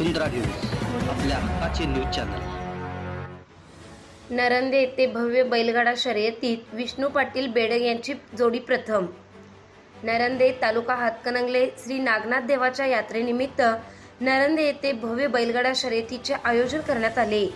वसुंधरा news आपल्या हक्काचे news channel. Narande येथे भव्य बैलगाडा शर्यतीत विष्णू पाटील बेडग यांची जोडी प्रथम. नरंदे तालुका हातकणंगले श्री नागनाथ देवाच्या यात्रेनिमित्त नरंदे येथे भव्य बैलगाडा शर्यतीचे आयोजन करण्यात आले.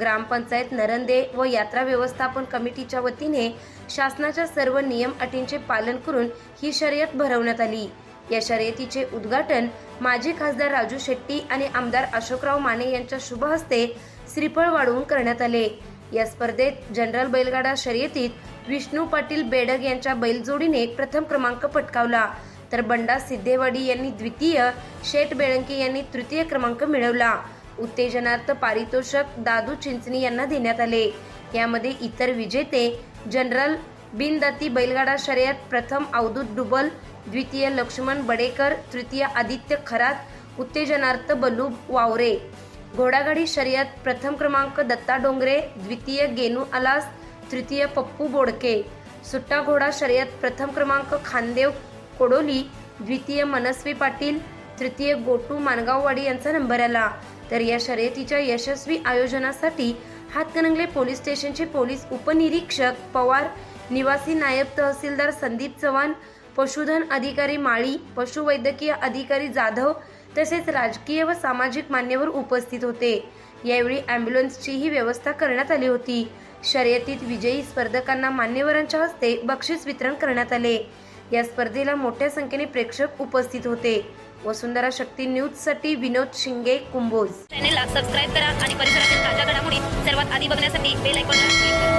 ग्रामपंचायत नरंदे व यात्रा व्यवस्थापन कमिटीच्या वतीने शासनाच्या सर्व नियम अटींचे पालन करून ही शर्यत भरवण्यात आली. या शर्यतीचे उद्घाटन माजी खासदार राजू शेट्टी आणि आमदार अशोकराव माने यांच्या शुभ हस्ते श्रीफळ वाढवून करण्यात आले. या स्पर्धेत जनरल बैलगाडा शर्यतीत विष्णू पाटील बेडग यांच्या बैलजोडीने प्रथम क्रमांक पटकावला. तर बंडा सिद्धेवाडी यांनी द्वितीय शेठ बेळंके यांनी तृतीय क्रमांक मिळवला. उत्तेजनार्थ पारितोषक दादू चिंचणी यांना देण्यात आले. यामध्ये इतर विजेते जनरल बिनदाती बैलगाडा शर्यत प्रथम अवधूत डुबल द्वितीय लक्ष्मण बडेकर तृतीय आदित्य खरात उत्तेजनार्थ बलू वावरे. घोडागाडी शर्यत प्रथम क्रमांक दत्ता डोंगरे द्वितीय गेनू अलास तृतीय पप्पू बोडके. सुट्टा घोडा शर्यत प्रथम क्रमांक खानदेव कोडोली द्वितीय मनस्वी पाटील तृतीय गोटू मानगाववाडी यांचा नंबर आला. तर या शर्यतीच्या यशस्वी आयोजनासाठी हातकणंगले पोलीस स्टेशनचे पोलीस उपनिरीक्षक पवार निवासी नायब तहसीलदार संदीप चव्हाण पशुधन अधिकारी माळी पशुवैद्यकीय अधिकारी जाधव तसेच राजकीय व सामाजिक मान्यवर उपस्थित होते. यावेळी अँब्युलन्सचीही व्यवस्था करण्यात आली होती. शर्यतीत विजयी स्पर्धकांना मान्यवरांच्या हस्ते बक्षीस वितरण करण्यात आले. या स्पर्धेला मोठ्या संख्येने प्रेक्षक उपस्थित होते. वसुंधरा शक्ती न्यूजसाठी विनोद शिंगे कुंभोज. चॅनेलला सबस्क्राईब करा आणि परिसरातील ताज्या घडामोडी सर्वात आधी बघण्यासाठी बेल आयकॉनला क्लिक करा.